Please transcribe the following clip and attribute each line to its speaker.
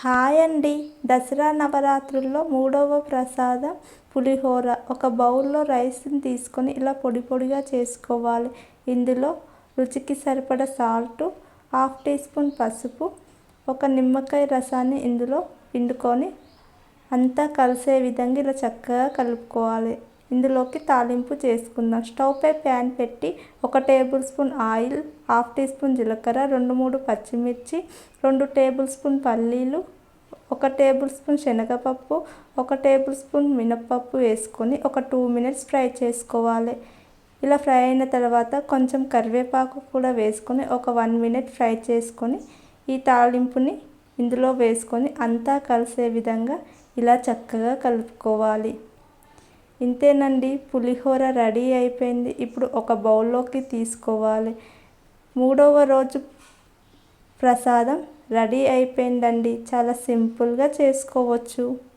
Speaker 1: Hi అండి దసరా నవరాత్రుల్లో మూడవ ప్రసాదం పులిహోర. ఒక బౌల్లో రైస్ని తీసుకొని ఇలా పొడి పొడిగా చేసుకోవాలి. ఇందులో రుచికి సరిపడ సాల్ట్ హాఫ్ టీ స్పూన్ పసుపు ఒక నిమ్మకాయ రసాన్ని ఇందులో పిండుకొని అంతా కలిసే విధంగా ఇలా చక్కగా కలుపుకోవాలి. ఇందులోకి తాలింపు చేసుకుందాం. స్టవ్ పై ప్యాన్ పెట్టి ఒక tablespoon oil half teaspoon జీలకర్ర రెండు మూడు పచ్చిమిర్చి రెండు టేబుల్ స్పూన్ పల్లీలు ఒక టేబుల్ స్పూన్ శనగపప్పు ఒక టేబుల్ స్పూన్ మినప్పప్పు వేసుకొని ఒక టూ మినిట్స్ ఫ్రై చేసుకోవాలి. ఇలా ఫ్రై అయిన తర్వాత కొంచెం కరివేపాకు కూడా వేసుకొని ఒక వన్ మినిట్ ఫ్రై చేసుకొని ఈ తాలింపుని ఇందులో వేసుకొని అంతా కలిసే విధంగా ఇలా చక్కగా కలుపుకోవాలి. ఇంతేనండి పులిహోర రెడీ అయిపోయింది. ఇప్పుడు ఒక బౌల్లోకి తీసుకోవాలి. మూడవ రోజు ప్రసాదం రెడీ అయిపోయిందండి. చాలా సింపుల్గా చేసుకోవచ్చు.